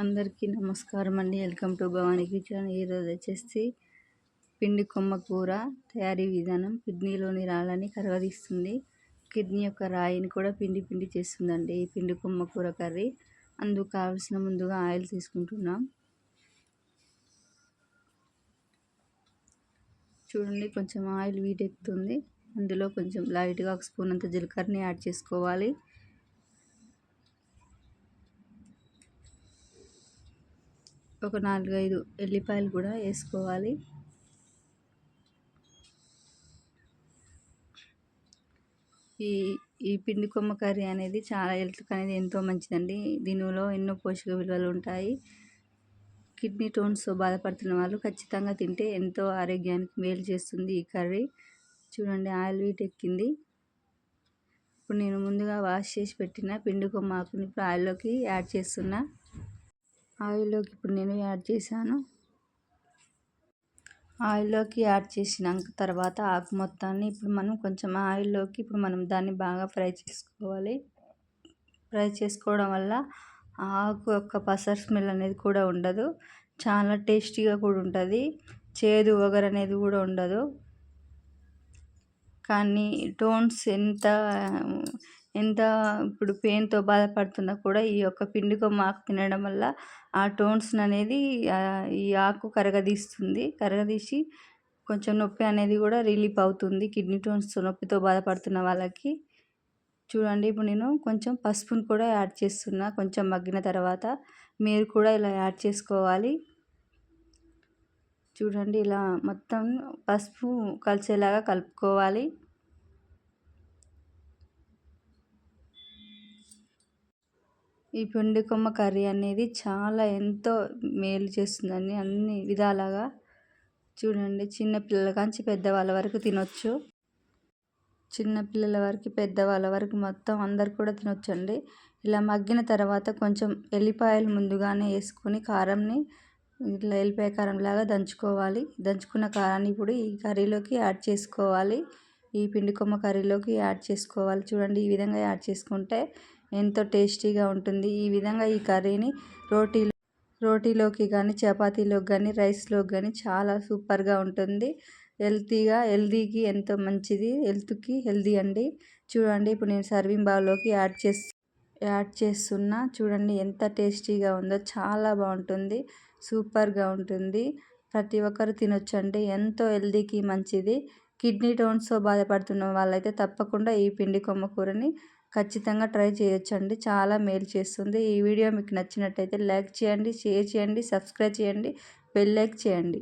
అందరికీ నమస్కారం అండి. Welcome to Bhavani kitchen. ఈరోజు వచ్చేసి పిండి కొమ్మ కూర తయారీ విధానం. కిడ్నీలోని రాళ్ళని కరగదీస్తుంది. కిడ్నీ యొక్క రాయిని కూడా పిండి పిండి చేస్తుందండి ఈ పిండి కొమ్మ కూర కర్రీ. అందుకు కావాల్సిన ముందుగా ఆయిల్ తీసుకుంటున్నాం. చూడండి కొంచెం ఆయిల్ వీటెక్కుతుంది అందులో కొంచెం లైట్గా ఒక స్పూన్ అంత జీలకర్రని యాడ్ చేసుకోవాలి. ఒక నాలుగైదు ఎల్లిపాయలు కూడా వేసుకోవాలి. ఈ ఈ పిండి కొమ్మ కర్రీ అనేది చాలా హెల్త్కి అనేది ఎంతో మంచిదండి. దీనిలో ఎన్నో పోషక విలువలు ఉంటాయి. కిడ్నీ టోన్స్తో బాధపడుతున్న వాళ్ళు ఖచ్చితంగా తింటే ఎంతో ఆరోగ్యానికి మేలు చేస్తుంది ఈ కర్రీ. చూడండి ఆయిల్ వీట్ ఎక్కింది. ఇప్పుడు నేను ముందుగా వాష్ చేసి పెట్టిన పిండి కొమ్మ ఆకుని ఇప్పుడు ఆయిల్లోకి యాడ్ చేస్తున్నా. ఆయిల్లోకి ఇప్పుడు నేను యాడ్ చేశాను. ఆయిల్లోకి యాడ్ చేసినాక తర్వాత ఆకు మొత్తాన్ని ఇప్పుడు మనం కొంచెం ఆయిల్లోకి ఇప్పుడు మనం దాన్ని బాగా ఫ్రై చేసుకోవాలి. ఫ్రై చేసుకోవడం వల్ల ఆకు యొక్క పసర్ స్మెల్ అనేది కూడా ఉండదు. చాలా టేస్టీగా కూడా ఉంటుంది. చేదు వగర్ అనేది కూడా ఉండదు. కానీ టోన్స్ ఎంత ఎంత ఇప్పుడు పెయిన్తో బాధపడుతున్నా కూడా ఈ యొక్క పిండి కొమ్మ ఆకు తినడం వల్ల ఆ టోన్స్ అనేది ఈ ఆకు కరగదీస్తుంది. కరగదీసి కొంచెం నొప్పి అనేది కూడా రిలీఫ్ అవుతుంది. కిడ్నీ టోన్స్ నొప్పితో బాధపడుతున్న వాళ్ళకి. చూడండి ఇప్పుడు నేను కొంచెం పసుపును కూడా యాడ్ చేస్తున్నా. కొంచెం మగ్గిన తర్వాత మీరు కూడా ఇలా యాడ్ చేసుకోవాలి. చూడండి ఇలా మొత్తం పసుపు కలిసేలాగా కలుపుకోవాలి. ఈ పిండి కొమ్మ కర్రీ అనేది చాలా ఎంతో మేలు చేస్తుందని అన్ని విధాలుగా. చూడండి చిన్న పిల్లల కాంచి పెద్దవాళ్ళ వరకు తినొచ్చు. చిన్న పిల్లల వరకు పెద్దవాళ్ళ వరకు మొత్తం అందరు కూడా తినొచ్చండి. ఇలా మగ్గిన తర్వాత కొంచెం ఎల్లిపాయలు ముందుగానే వేసుకొని కారంని ఇట్లా ఎల్లిపాయ కారం లాగా దంచుకోవాలి. దంచుకున్న కారాన్ని ఇప్పుడు ఈ కర్రీలోకి యాడ్ చేసుకోవాలి. ఈ పిండి కొమ్మ కర్రీలోకి యాడ్ చేసుకోవాలి. చూడండి ఈ విధంగా యాడ్ చేసుకుంటే ఎంతో టేస్టీగా ఉంటుంది. ఈ విధంగా ఈ కర్రీని రోటీలో రోటీలోకి కానీ చపాతీలోకి కానీ రైస్లోకి కానీ చాలా సూపర్గా ఉంటుంది. హెల్తీగా హెల్తీకి ఎంతో మంచిది. హెల్త్కి హెల్తీ అండి. చూడండి ఇప్పుడు నేను సర్వింగ్ బౌల్లోకి యాడ్ చేసి యాడ్ చేస్తున్నా. చూడండి ఎంత టేస్టీగా ఉందో చాలా బాగుంటుంది. సూపర్గా ఉంటుంది. ప్రతి ఒక్కరు తినొచ్చండి. ఎంతో హెల్తీకి మంచిది. కిడ్నీ టోన్స్తో బాధపడుతున్న వాళ్ళైతే తప్పకుండా ఈ పిండి కొమ్మ కూరని ఖచ్చితంగా ట్రై చేయొచ్చండి. చాలా మేలు చేస్తుంది. ఈ వీడియో మీకు నచ్చినట్టయితే లైక్ చేయండి షేర్ చేయండి సబ్స్క్రైబ్ చేయండి బెల్ లైక్ చేయండి.